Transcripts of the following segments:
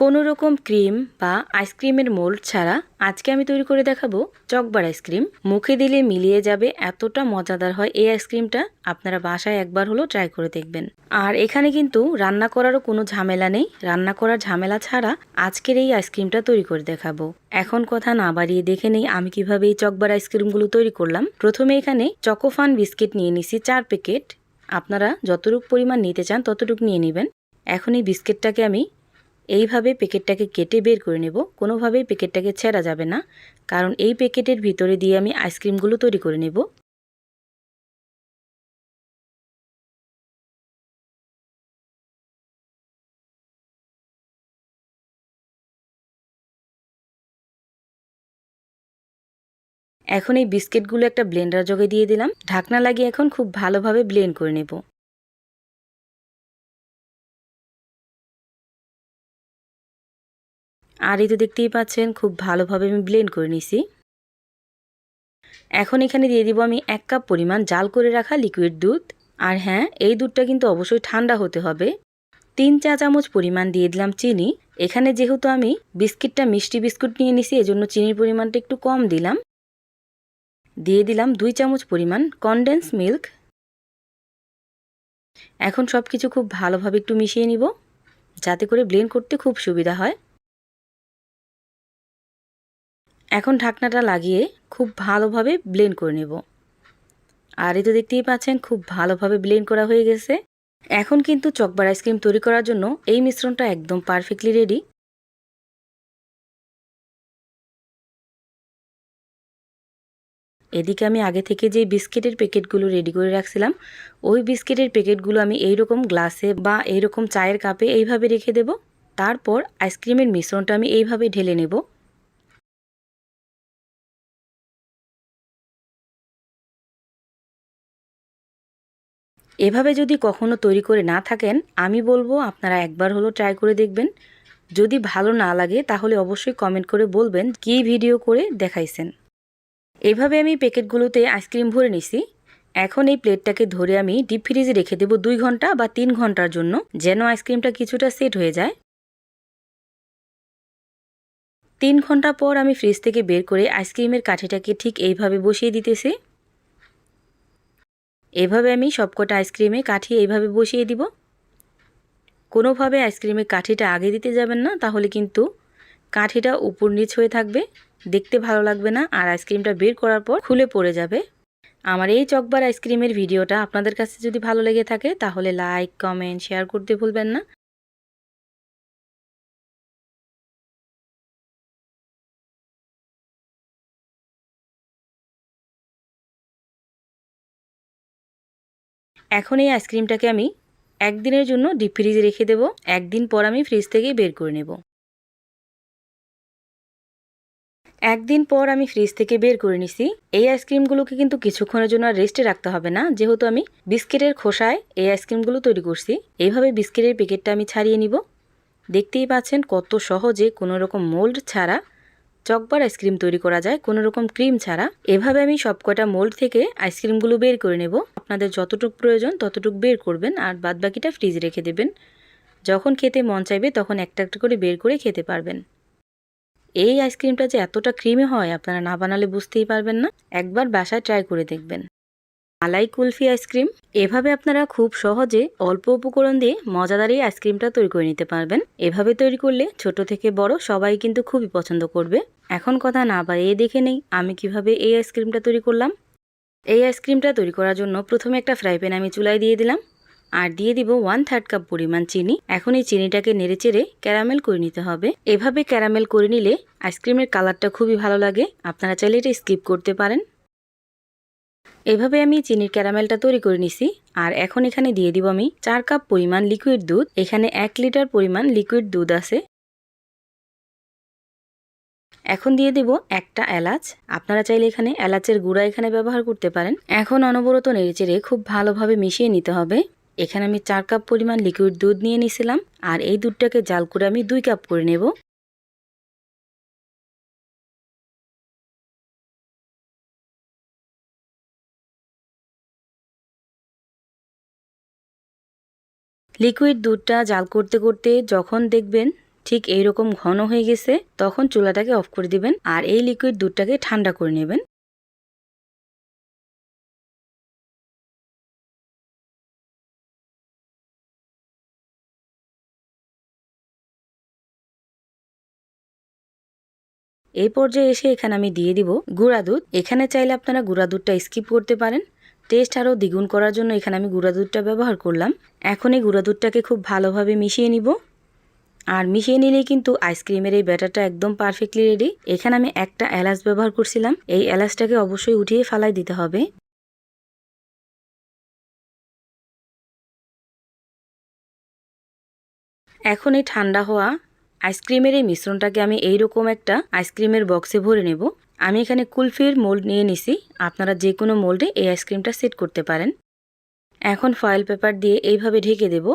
কোনো রকম ক্রিম বা আইসক্রিমের মোল্ড ছাড়া আজকে আমি তৈরি করে দেখাবো চকবার আইসক্রিম মুখে দিলে মিলিয়ে যাবে, এতটা মজাদার হয় এই আইসক্রিমটা আপনারা বাসায় একবার হলো ট্রাই করে দেখবেন। আর এখানে কিন্তু রান্না করারও কোনো ঝামেলা নেই। রান্না করার ঝামেলা ছাড়া আজকের এই আইসক্রিমটা তৈরি করে দেখাবো। এখন কথা না বাড়িয়ে দেখে নেই আমি কীভাবে এই চকবার আইসক্রিমগুলো তৈরি করলাম। প্রথমে এখানে চকোফান বিস্কিট নিয়ে নিছি চার প্যাকেট। আপনারা যতটুকু পরিমাণ নিতে চান ততটুকু নিয়ে নেবেন। এখন এই বিস্কিটটাকে আমি এইভাবে প্যাকেটটাকে কেটে বের করে নেব। কোনোভাবেই প্যাকেটটাকে ছেঁড়া যাবে না, কারণ এই প্যাকেটের ভিতরে দিয়ে আমি আইসক্রিমগুলো তৈরি করে নেব। এখন এই বিস্কিটগুলো একটা ব্লেন্ডার জগে দিয়ে দিলাম। ঢাকনা লাগিয়ে এখন খুব ভালোভাবে ব্লেন্ড করে নেব। আর এই তো দেখতেই পাচ্ছেন, খুব ভালোভাবে আমি ব্লেন্ড করে নিছি। এখন এখানে দিয়ে দিব আমি এক কাপ পরিমাণ জাল করে রাখা লিকুইড দুধ। আর হ্যাঁ এই দুধটা কিন্তু অবশ্যই ঠান্ডা হতে হবে। তিন চা চামচ পরিমাণ দিয়ে দিলাম চিনি। এখানে যেহেতু আমি বিস্কিটটা মিষ্টি বিস্কুট নিয়ে নিছি, এজন্য চিনির পরিমাণটা একটু কম দিলাম। দিয়ে দিলাম দুই চামচ পরিমাণ কনডেন্স মিল্ক এখন সব কিছু খুব ভালোভাবে একটু মিশিয়ে নিব, যাতে করে ব্লেন্ড করতে খুব সুবিধা হয়। এখন ঢাকনাটা লাগিয়ে খুব ভালোভাবে ব্লেন্ড করে নেব। আর এই তো দেখতেই পাচ্ছেন, খুব ভালোভাবে ব্লেন্ড করা হয়ে গেছে। এখন কিন্তু চকবার আইসক্রিম তৈরি করার জন্য এই মিশ্রণটা একদম পারফেক্টলি রেডি এদিকে আমি আগে থেকে যে বিস্কিটের প্যাকেটগুলো রেডি করে রাখছিলাম, ওই বিস্কিটের প্যাকেটগুলো আমি এইরকম গ্লাসে বা এইরকম চায়ের কাপে এইভাবে রেখে দেব। তারপর আইসক্রিমের মিশ্রণটা আমি এইভাবে ঢেলে নেব। এভাবে যদি কখনো তৈরি করে না থাকেন, আমি বলব আপনারা একবার হলো ট্রাই করে দেখবেন। যদি ভালো না লাগে, তাহলে অবশ্যই কমেন্ট করে বলবেন কি ভিডিও করে দেখাইছেন। এভাবে আমি প্যাকেটগুলোতে আইসক্রিম ভরে নিছি। এখন এই প্লেটটাকে ধরে আমি ডিপ ফ্রিজে রেখে দেবো দুই ঘণ্টা বা তিন ঘণ্টার জন্য, যেন আইসক্রিমটা কিছুটা সেট হয়ে যায়। তিন ঘণ্টা পর আমি ফ্রিজ থেকে বের করে আইসক্রিমের কাঠিটাকে ঠিক এইভাবে বসিয়ে দিতেছি। এভাবে আমি সবকটা আইসক্রিমে কাঠি এইভাবে বসিয়ে দিব। কোনোভাবে আইসক্রিমের কাঠিটা আগে দিতে যাবেন না, তাহলে কিন্তু কাঠিটা উপর নিচ হয়ে থাকবে, দেখতে ভালো লাগবে না, আর আইসক্রিমটা বের করার পর খুলে পড়ে যাবে। আমার এই চকবার আইসক্রিমের ভিডিওটা আপনাদের কাছে যদি ভালো লেগে থাকে, তাহলে লাইক, কমেন্ট, শেয়ার করতে ভুলবেন না। এখন এই আইসক্রিমটাকে আমি একদিনের জন্য ডিপ ফ্রিজে রেখে দেবো। একদিন পর আমি ফ্রিজ থেকে বের করে নেব। একদিন পর আমি ফ্রিজ থেকে বের করে নিছি। এই আইসক্রিমগুলোকে কিন্তু কিছুক্ষণের জন্য আর রেস্টে রাখতে হবে না। যেহেতু আমি বিস্কিটের খোসায় এই আইসক্রিমগুলো তৈরি করছি, এইভাবে বিস্কিটের প্যাকেটটা আমি ছাড়িয়ে নিব। দেখতেই পাচ্ছেন কত সহজে কোনো রকম মোল্ড ছাড়া চকবার আইসক্রিম তৈরি করা যায় কোনো রকম ক্রিম ছাড়া। এভাবে আমি সবকটা মোল্ড থেকে আইসক্রিমগুলো বের করে নেব। আপনাদের যতটুক প্রয়োজন ততটুক বের করবেন আর বাদ বাকিটা ফ্রিজে রেখে দেবেন। যখন খেতে মন চাইবে তখন একটা একটা করে বের করে খেতে পারবেন। এই আইসক্রিমটা যে এতটা ক্রিমে হয় আপনারা না বানালে বুঝতেই পারবেন না। একবার বাসায় ট্রাই করে দেখবেন। Malai kulfi ice cream. এভাবে আপনারা খুব সহজে অল্প উপকরণ দিয়ে মজাদার এই আইসক্রিমটা তৈরি করে নিতে পারবেন। এভাবে তৈরি করলে ছোট থেকে বড় সবাই কিন্তু খুবই পছন্দ করবে। এখন কথা না বাড়িয়ে দেখে নেই আমি কীভাবে এই আইসক্রিমটা তৈরি করলাম। এই আইসক্রিমটা তৈরি করার জন্য প্রথমে একটা ফ্রাই প্যান আমি চুলায় দিয়ে দিলাম। আর দিয়ে দিব ওয়ান থার্ড কাপ পরিমাণ চিনি। এখন এই চিনিটাকে নেড়ে চেড়ে ক্যারামেল করে নিতে হবে। এভাবে ক্যারামেল করে নিলে আইসক্রিমের কালারটা খুবই ভালো লাগে। আপনারা চাইলে এটা স্কিপ করতে পারেন। এভাবে আমি চিনির ক্যারামেলটা তৈরি করে নিছি, আর এখন এখানে দিয়ে দিব আমি চার কাপ পরিমাণ লিকুইড দুধ। এখানে এক লিটার পরিমাণ লিকুইড দুধ আছে। এখন দিয়ে দেব একটা এলাচ। আপনারা চাইলে এখানে এলাচের গুঁড়া এখানে ব্যবহার করতে পারেন। এখন অনবরত নেড়েচেড়ে খুব ভালোভাবে মিশিয়ে নিতে হবে। এখানে আমি চার কাপ পরিমাণ লিকুইড দুধ নিয়ে নিছিলাম, আর এই দুধটাকে জাল করে আমি দুই কাপ করে নেব। লিকুইড দুধটা জাল করতে করতে যখন দেখবেন ঠিক এইরকম ঘন হয়ে গেছে, তখন চুলাটাকে অফ করে দিবেন আর এই লিকুইড দুধটাকে ঠান্ডা করে নেবেন। এই পর্যায়ে এসে এখানে আমি দিয়ে দিব গুঁড়া দুধ। এখানে চাইলে আপনারা গুঁড়া দুধটা স্কিপ করতে পারেন। টেস্ট আরও দ্বিগুণ করার জন্য এখানে আমি গুঁড়া দুধটা ব্যবহার করলাম। এখন এই গুঁড়া দুধটাকে খুব ভালোভাবে মিশিয়ে নিব। আর মিশিয়ে নিলেই কিন্তু আইসক্রিমের এই ব্যাটারটা একদম পারফেক্টলি রেডি এখানে আমি একটা এলাচ ব্যবহার করছিলাম। এই এলাচটাকে অবশ্যই উঠিয়ে ফালাই দিতে হবে। এখন এই ঠান্ডা হওয়া আইসক্রিমের এই মিশ্রণটাকে আমি এইরকম একটা আইসক্রিমের বক্সে ভরে নেব। আমি এখানে কুলফির মোল্ড নিয়ে নিছি। আপনারা যে কোনো মোল্ডে এই আইসক্রিমটা সেট করতে পারেন। এখন ফয়েল পেপার দিয়ে এইভাবে ঢেকে দেব।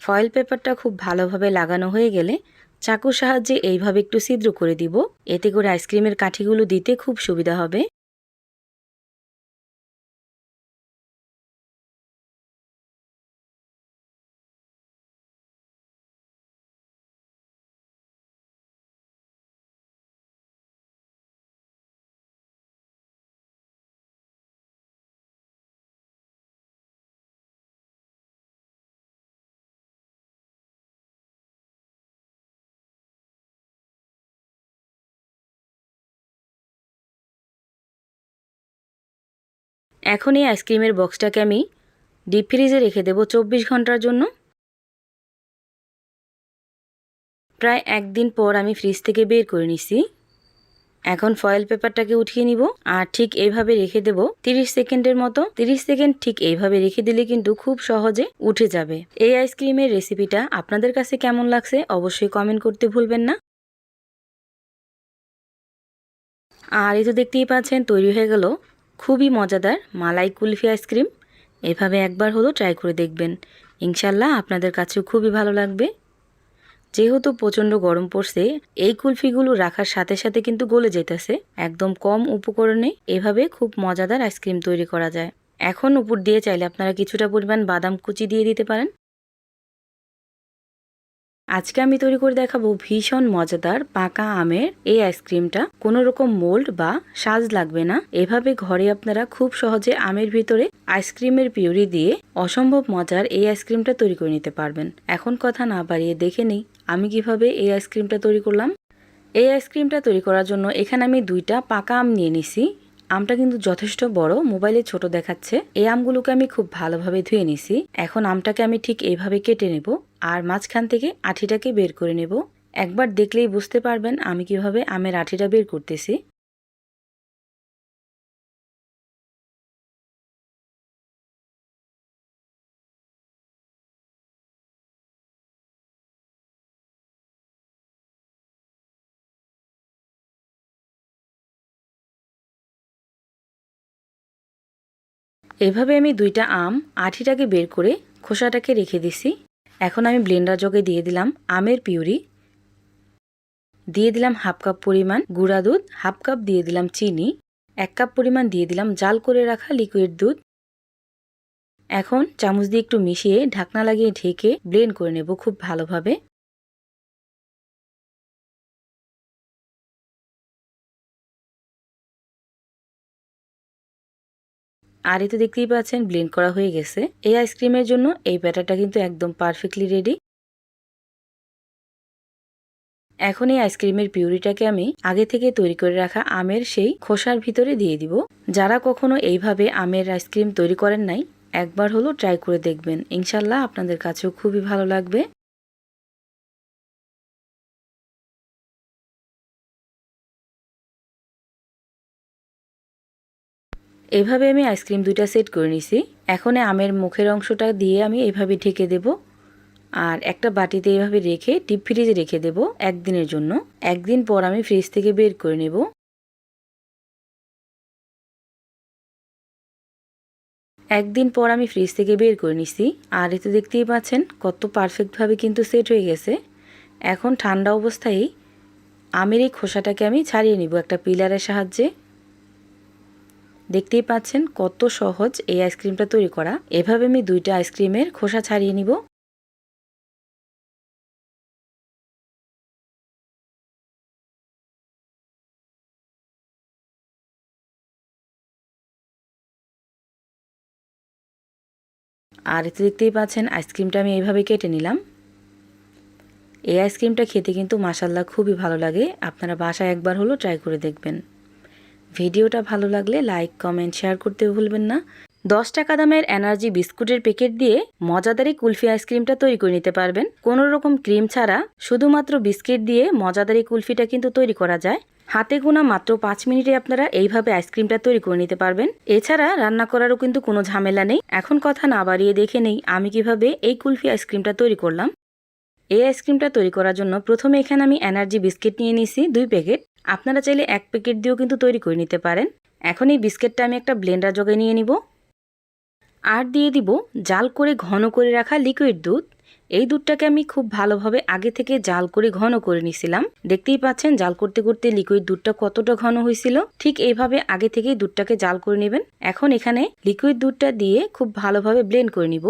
ফয়েল পেপারটা খুব ভালোভাবে লাগানো হয়ে গেলে চাকুর সাহায্যে এইভাবে একটু ছিদ্র করে দিব। এতে করে আইসক্রিমের কাঠিগুলো দিতে খুব সুবিধা হবে। এখন এই আইসক্রিমের বক্সটাকে আমি ডিপ ফ্রিজে রেখে দেবো চব্বিশ ঘণ্টার জন্য। প্রায় একদিন পর আমি ফ্রিজ থেকে বের করে নিছি। এখন ফয়েল পেপারটাকে উঠিয়ে নিব আর ঠিক এইভাবে রেখে দেব 30 সেকেন্ডের মতো। 30 সেকেন্ড ঠিক এইভাবে রেখে দিলে কিন্তু খুব সহজে উঠে যাবে। এই আইসক্রিমের রেসিপিটা আপনাদের কাছে কেমন লাগছে অবশ্যই কমেন্ট করতে ভুলবেন না। আর এই তো দেখতেই পাচ্ছেন তৈরি হয়ে গেল খুবই মজাদার মালাই কুলফি আইসক্রিম। এভাবে একবার হলো ট্রাই করে দেখবেন। ইনশাল্লাহ আপনাদের কাছেও খুবই ভালো লাগবে। যেহেতু প্রচণ্ড গরম পড়ছে, এই কুলফিগুলো রাখার সাথে সাথে কিন্তু গলে যেতেছে একদম কম উপকরণে এভাবে খুব মজাদার আইসক্রিম তৈরি করা যায়। এখন উপর দিয়ে চাইলে আপনারা কিছুটা পরিমাণ বাদাম কুচি দিয়ে দিতে পারেন। আজকে আমি তৈরি করে দেখাবো ভীষণ মজাদার পাকা আমের এই আইসক্রিমটা। কোনো রকম মোল্ড বা সাজ লাগবে না। এভাবে ঘরে আপনারা খুব সহজে আমের ভিতরে আইসক্রিমের পিউরি দিয়ে অসম্ভব মজার এই আইসক্রিমটা তৈরি করে নিতে পারবেন। এখন কথা না বাড়িয়ে দেখে নিই আমি কীভাবে এই আইসক্রিমটা তৈরি করলাম। এই আইসক্রিমটা তৈরি করার জন্য এখানে আমি দুইটা পাকা আম নিয়ে নিছি। আমটা কিন্তু যথেষ্ট বড়, মোবাইলে ছোট দেখাচ্ছে। এই আমগুলোকে আমি খুব ভালোভাবে ধুয়ে নিছি। এখন আমটাকে আমি ঠিক এইভাবে কেটে নেব। আর মাঝখান থেকে আঠিটাকে বের করে নেব। একবার দেখলেই বুঝতে পারবেন আমি কীভাবে আমের আঠিটা বের করতেছি। এভাবে আমি দুইটা আম আঠিটাকে বের করে খোসাটাকে রেখে দিছি। এখন আমি ব্লেন্ডার জগে দিয়ে দিলাম আমের পিউরি। দিয়ে দিলাম হাফ কাপ পরিমাণ গুঁড়া দুধ, হাফ কাপ দিয়ে দিলাম চিনি, এক কাপ পরিমাণ দিয়ে দিলাম জাল করে রাখা লিকুইড দুধ। এখন চামচ দিয়ে একটু মিশিয়ে ঢাকনা লাগিয়ে ঢেকে ব্লেন্ড করে নেব খুব ভালোভাবে। আর এতে দেখতেই পাচ্ছেন ব্লেন্ড করা হয়ে গেছে। এই আইসক্রিমের জন্য এই ব্যাটারটা কিন্তু একদম পারফেক্টলি রেডি এখন এই আইসক্রিমের পিউরিটাকে আমি আগে থেকে তৈরি করে রাখা আমের সেই খোসার ভিতরে দিয়ে দিব। যারা কখনো এইভাবে আমের আইসক্রিম তৈরি করেন নাই, একবার হলো ট্রাই করে দেখবেন। ইনশাল্লাহ আপনাদের কাছেও খুবই ভালো লাগবে। এভাবে আমি আইসক্রিম দুইটা সেট করে নিছি। এখন আমের মুখের অংশটা দিয়ে আমি এভাবে ঢেকে দেব। আর একটা বাটিতে এভাবে রেখে ডিপ ফ্রিজে রেখে দেব একদিনের জন্য। একদিন পর আমি ফ্রিজ থেকে বের করে নেব। একদিন পর আমি ফ্রিজ থেকে বের করে নিছি। আর এতে দেখতেই পাচ্ছেন কত পারফেক্টভাবে কিন্তু সেট হয়ে গেছে। এখন ঠান্ডা অবস্থায় আমের এই খোসাটাকে আমি ছাড়িয়ে নিব একটা পিলারের সাহায্যে। দেখতেই পাচ্ছেন কত সহজ এই আইসক্রিমটা তৈরি করা। এভাবে আমি দুইটা আইসক্রিমের খোসা ছাড়িয়ে নিব। আর এতে দেখতেই পাচ্ছেন আইসক্রিমটা আমি এইভাবে কেটে নিলাম। এই আইসক্রিমটা খেতে কিন্তু মাসাল্লাহ খুবই ভালো লাগে। আপনারা বাসায় একবার হলো ট্রাই করে দেখবেন। ভিডিওটা ভালো লাগলে লাইক, কমেন্ট, শেয়ার করতে ভুলবেন না। দশ টাকা দামের এনার্জি বিস্কুটের প্যাকেট দিয়ে মজাদারি কুলফি আইসক্রিমটা তৈরি করে নিতে পারবেন। কোনো রকম ক্রিম ছাড়া শুধুমাত্র বিস্কিট দিয়ে মজাদারি কুলফিটা কিন্তু তৈরি করা যায়। হাতে গোনা মাত্র পাঁচ মিনিটে আপনারা এইভাবে আইসক্রিমটা তৈরি করে নিতে পারবেন। এছাড়া রান্না করারও কিন্তু কোনো ঝামেলা নেই। এখন কথা না বাড়িয়ে দেখে নেই আমি কীভাবে এই কুলফি আইসক্রিমটা তৈরি করলাম। এই আইসক্রিমটা তৈরি করার জন্য প্রথমে এখানে আমি এনার্জি বিস্কিট নিয়ে নিয়েছি, দুই প্যাকেট। আপনারা চাইলে এক প্যাকেট দিয়েও কিন্তু তৈরি করে নিতে পারেন। এখন এই বিস্কিটটা আমি একটা ব্লেন্ডার জগে নিয়ে নিব। আর দিয়ে দিব জাল করে ঘন করে রাখা লিকুইড দুধ। এই দুধটাকে আমি খুব ভালোভাবে আগে থেকে জাল করে ঘন করে নিছিলাম। দেখতেই পাচ্ছেন জাল করতে করতে লিকুইড দুধটা কতটা ঘন হয়েছিল। ঠিক এইভাবে আগে থেকেই দুধটাকে জাল করে নেবেন। এখন এখানে লিকুইড দুধটা দিয়ে খুব ভালোভাবে ব্লেন্ড করে নিব।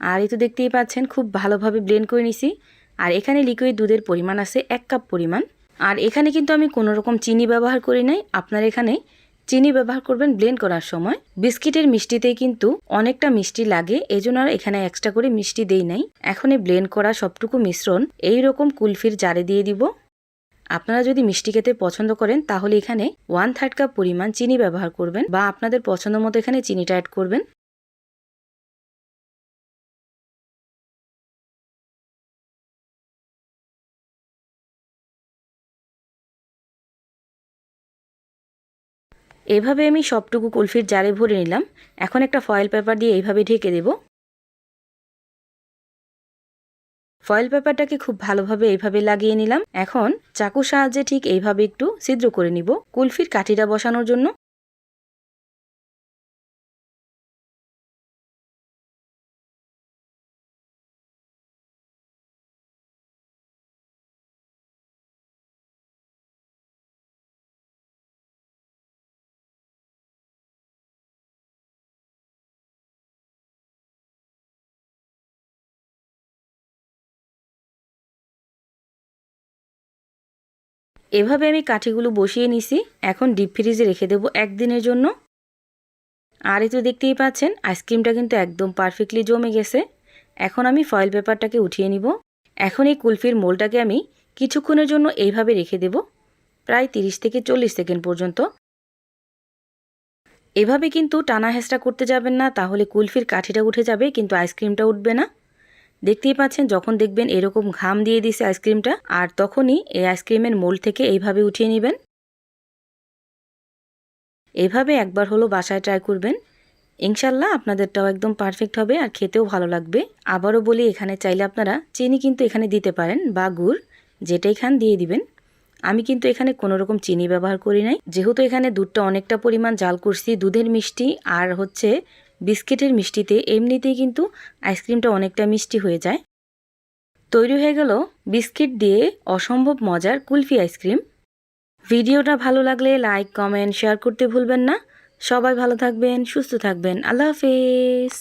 আর এই তো দেখতেই পাচ্ছেন খুব ভালোভাবে ব্লেন্ড করে নিছি। আর এখানে লিকুইড দুধের পরিমাণ আছে এক কাপ পরিমাণ। আর এখানে কিন্তু আমি কোনো রকম চিনি ব্যবহার করি নাই। আপনার এখানে চিনি ব্যবহার করবেন ব্লেন্ড করার সময়। বিস্কিটের মিষ্টিতেই কিন্তু অনেকটা মিষ্টি লাগে, এজন্য আর এখানে এক্সট্রা করে মিষ্টি দেই নাই। এখন এই ব্লেন্ড করা সবটুকু মিশ্রণ এই রকম কুলফির জারে দিয়ে দিব। আপনারা যদি মিষ্টি খেতে পছন্দ করেন, তাহলে এখানে ওয়ান থার্ড কাপ পরিমাণ চিনি ব্যবহার করবেন বা আপনাদের পছন্দ মতো এখানে চিনিটা অ্যাড করবেন। এভাবে আমি সবটুকু কুলফির জারে ভরে নিলাম। এখন একটা ফয়েল পেপার দিয়ে এইভাবে ঢেকে দেব। ফয়েল পেপারটাকে খুব ভালোভাবে এইভাবে লাগিয়ে নিলাম। এখন চাকুর সাহায্যে ঠিক এইভাবে একটু ছিদ্র করে নিব। কুলফির কাঠিটা বসানোর জন্য এভাবে আমি কাঠিগুলো বসিয়ে নিছি। এখন ডিপ ফ্রিজে রেখে দেবো একদিনের জন্য। আর এই তো দেখতেই পাচ্ছেন আইসক্রিমটা কিন্তু একদম পারফেক্টলি জমে গেছে। এখন আমি ফয়েল পেপারটাকে উঠিয়ে নিব। এখন এই কুলফির মোলটাকে আমি কিছুক্ষণের জন্য এইভাবে রেখে দেব, প্রায় তিরিশ থেকে চল্লিশ সেকেন্ড পর্যন্ত। এভাবে কিন্তু টানা হেঁচড়া করতে যাবেন না, তাহলে কুলফির কাঠিটা উঠে যাবে, কিন্তু আইসক্রিমটা উঠবে না। দেখতেই পাচ্ছেন, যখন দেখবেন এরকম ঘাম দিয়ে দিছে আইসক্রিমটা, আর তখনই এই আইসক্রিমের মোল থেকে এইভাবে উঠিয়ে নেবেন। এভাবে একবার হলো বাসায় ট্রাই করবেন। ইনশাল্লাহ আপনাদেরটাও একদম পারফেক্ট হবে আর খেতেও ভালো লাগবে। আবারও বলি, এখানে চাইলে আপনারা চিনি কিন্তু এখানে দিতে পারেন বা গুড়, যেটাই খান দিয়ে দিবেন। আমি কিন্তু এখানে কোনো রকম চিনি ব্যবহার করি নাই। যেহেতু এখানে দুধটা অনেকটা পরিমাণ জাল করছি, দুধের মিষ্টি, আর হচ্ছে বিস্কিটের মিষ্টিতে এমনিতেই কিন্তু আইসক্রিমটা অনেকটা মিষ্টি হয়ে যায়। তৈরি হয়ে গেল বিস্কিট দিয়ে অসম্ভব মজার কুলফি আইসক্রিম। ভিডিওটা ভালো লাগলে লাইক, কমেন্ট, শেয়ার করতে ভুলবেন না। সবাই ভালো থাকবেন, সুস্থ থাকবেন। আল্লাহ হাফেজ।